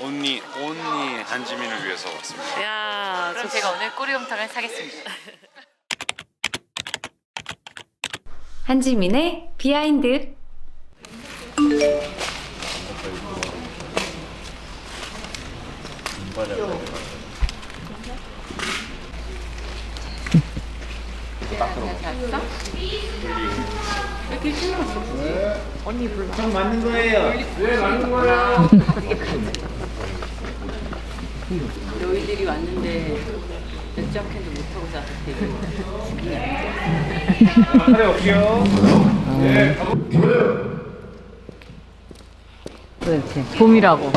온니 온니 한지민을 위해서 왔습니다. 야, 그럼 좋- 제가 오늘 꼬리곰탕을 사겠습니다. 한지민의 비하인드. 너희들이 왔는데 맥주 한 캔도 못 하고 자서 되게 그렇지 봄이라고.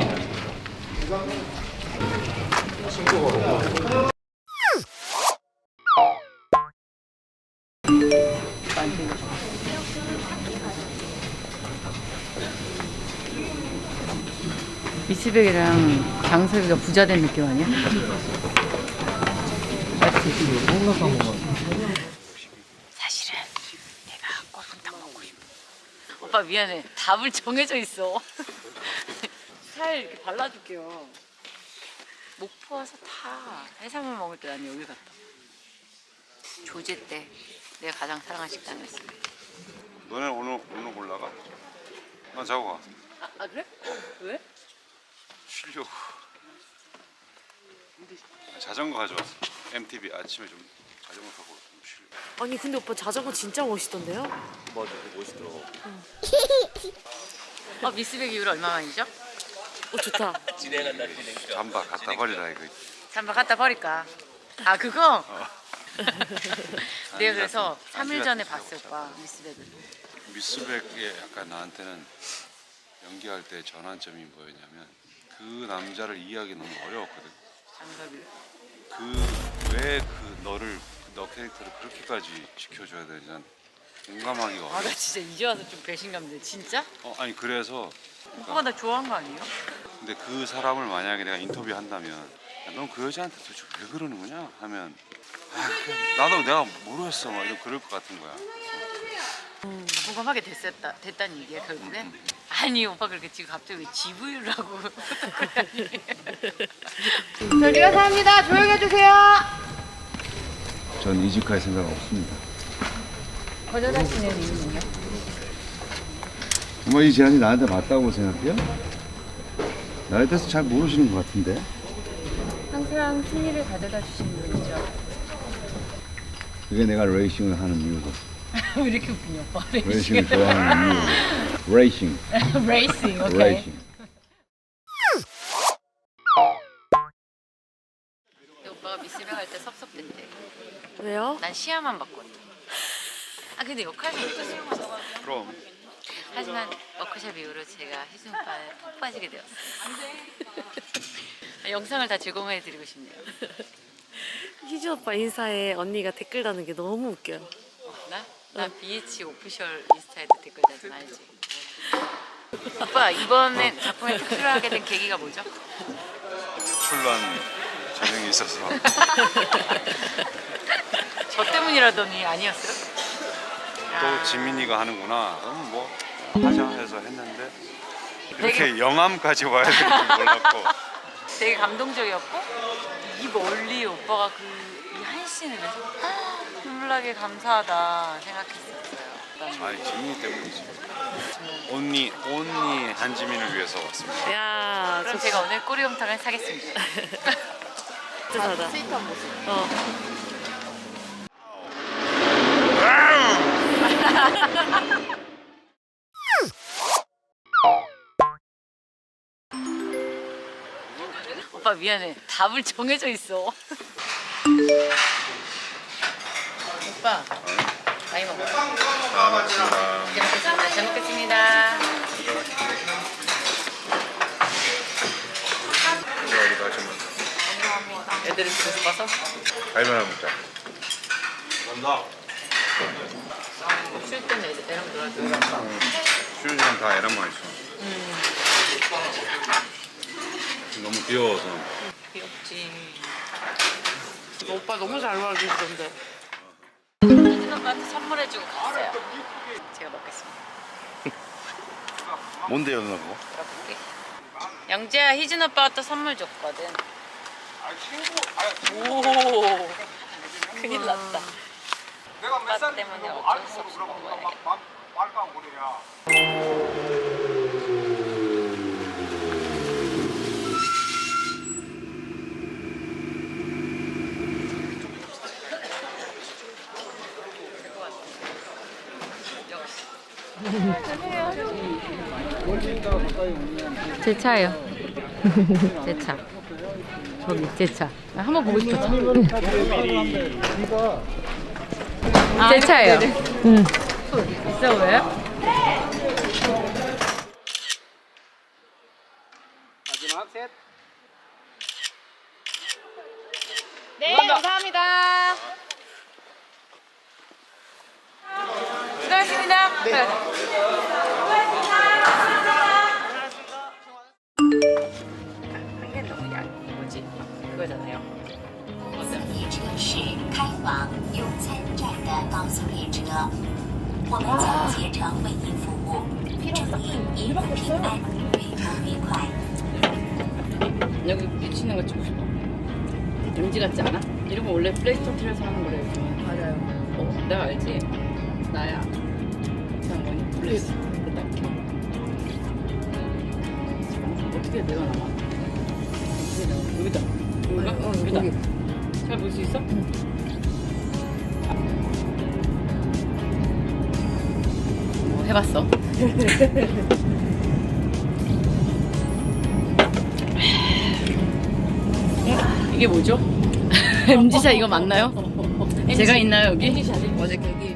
미스백이랑 장석이가 부자 된 느낌 아니야? 사실은 내가 꼴통탕 먹고 싶어. 오빠 미안해. 답을 정해져 있어. 살 이렇게 발라줄게요. 목포 와서 타. 해산물 먹을 때 난 여기 갔다. 조제 때 내가 가장 사랑하는 식당이었어. 너네 오늘 오늘 올라가? 나 자고 가. 아, 아 그래? 왜? 쉬려고. 자전거 가져왔어. MTB 아침에 좀 자전거 타고 좀 쉬려고. 아니 근데 오빠 자전거 진짜 멋있던데요? 어 미스백 이후로 얼마 만이죠? 어 좋다. 잠바 갖다 버리라 이거. 잠바 갖다 버릴까? 아 그거? 어. 내가 그래서 아니, 3일 전에 아니, 진짜. 거야 미스백을. 미스백에 약간 나한테는 연기할 때 전환점이 뭐였냐면 그 남자를 이해하기 너무 어려웠거든. 장석이. 그왜 그 너를 너 캐릭터를 그렇게까지 지켜줘야 난 공감하기가 아 어려워. 나 진짜 이제 와서 좀 배신감 돼. 진짜? 어, 아니 그래서 오빠가 나 좋아한 거 아니에요? 근데 그 사람을 만약에 내가 인터뷰 한다면 넌 그 여자한테 도대체 왜 그러는 거냐 하면 아, 그냥 나도 내가 모르겠어 막 이런 그럴 것 같은 거야. 공감하게 됐었다 됐다는 얘기야 결국엔? 아니 오빠 그렇게 지금 갑자기 왜 GV를 하고 저희가 삽니다. 조용히 해주세요. 전 이직할 생각 없습니다. 거절하시는 이유는요? 정말 이 제안이 나한테 맞다고 생각해요? 나에 대해서 잘 모르시는 것 같은데. 항상 승리를 가져다 주시는 분이죠 그게 내가 레이싱을 하는 이유고. 왜 이렇게 웃기냐 오빠 레이싱을 좋아하는 이유고. 레이싱. 레이싱 오케이 레이싱. 근데 오빠가 미스백 할 때 섭섭했대 왜요? 난 시야만 봤거든 아 근데 역할도 수용하셨어 그럼. 하지만 워크숍 이후로 제가 희준 오빠에 푹 빠지게 되었어요 영상을 다 제공해드리고 싶네요 희주 오빠 인사에 언니가 댓글 다는 게 너무 웃겨요. 나? 나 BH 오피셜 인스타에도 댓글 달지 알지? 오빠 이번에 작품에 특출하게 된 계기가 뭐죠? 출란 재능이 있어서. 저 때문이라더니 아니었어요? 또 지민이가 하는구나. 그럼 뭐 하자 해서 했는데 이렇게 영암까지 와야 될 줄 몰랐고 되게 감동적이었고 이 멀리 오빠가 그 이 한 씬을 위해서 눈물나게 감사하다 생각했었어요. 아니 지민이 때문이지. 온니 온니 한지민을 위해서 왔습니다. 야, 그럼 좋- 제가 오늘 꼬리곰탕을 사겠습니다. 스윗한 모습. 어. 오빠 미안해. 답을 정해져 있어. 오빠 많이 먹어. 잘 먹겠습니다. 잘 먹겠습니다. 잘 먹겠습니다. 어디가 좀 애들이 지고 싶어서 갈비 하나 먹자. 쉴 때는 애들 애랑 놀아줘. 시간 다 애랑만 있어. 너무 귀여워서. 귀엽지. 이거 오빠 너무 잘 놀아주시던데. 오빠한테 선물해주고 갔어요. 제가 먹겠습니다. 뭔데요 누나 그거? 들어볼게. 영재야 희준 오빠가 또 선물 줬거든. 오. 큰일 났다. 내가 몇살 때문에 어쩔 수 없이 먹어야겠다. 말까 그래야 제 차예요. 제 차. 저기 제 차. 나 한번 보고 싶었어. 제 차예요. 응. 있어 보여요? 네, 감사합니다. 수고하셨습니다. 네. 네. 여기 미치는 거 찍고 싶어. MG 같지 않아? 이런 거 원래 플레이스토어에서 하는 거래. 맞아요. 어, 내가 알지. 나야. 플레이스. 딱. 어떻게 내가 나와? 어떻게 나와? 여기다. 여기가? 여기다. 잘볼 수 있어? 어, 해봤어. 이게 뭐죠? MG샷 이거 맞나요? 제가 있나요 여기? 어제 거기